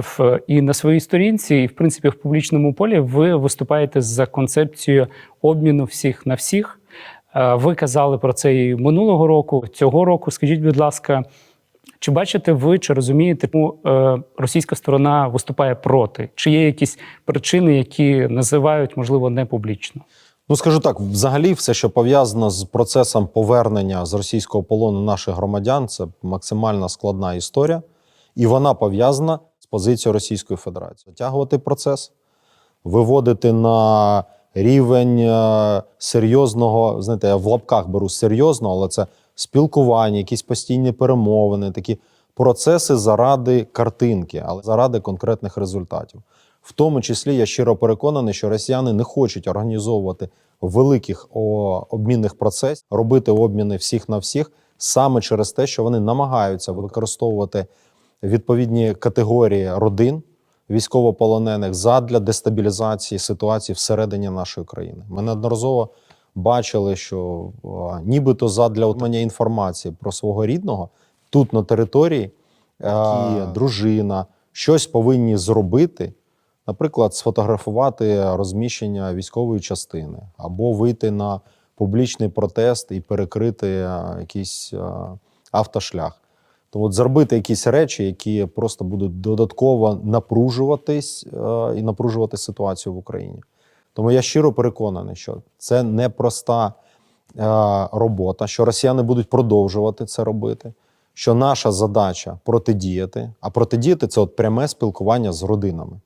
е, і на своїй сторінці, і в принципі в публічному полі ви виступаєте за концепцією обміну всіх на всіх. Е, Ви казали про це і минулого року, цього року. Скажіть, будь ласка, чи бачите ви, чи розумієте, чому е, російська сторона виступає проти? Чи є якісь причини, які називають, можливо, не публічно? Ну, скажу так, взагалі, все, що пов'язано з процесом повернення з російського полону наших громадян, це максимально складна історія, і вона пов'язана з позицією Російської Федерації. Затягувати процес, виводити на рівень е, серйозного, знаєте, я в лапках беру серйозно, але це спілкування, якісь постійні перемовини, такі процеси заради картинки, але заради конкретних результатів. В тому числі я щиро переконаний, що росіяни не хочуть організовувати великих обмінних процесів, робити обміни всіх на всіх саме через те, що вони намагаються використовувати відповідні категорії родин військовополонених задля дестабілізації ситуації всередині нашої країни. Ми неодноразово бачили, що нібито задля отримання інформації про свого рідного тут на території а, дружина щось повинні зробити. Наприклад, сфотографувати розміщення військової частини або вийти на публічний протест і перекрити якийсь автошлях. То от зробити якісь речі, які просто будуть додатково напружуватись е, і напружувати ситуацію в Україні. Тому я щиро переконаний, що це непроста е, робота, що росіяни будуть продовжувати це робити. Що наша задача протидіяти, а протидіяти це от пряме спілкування з родинами.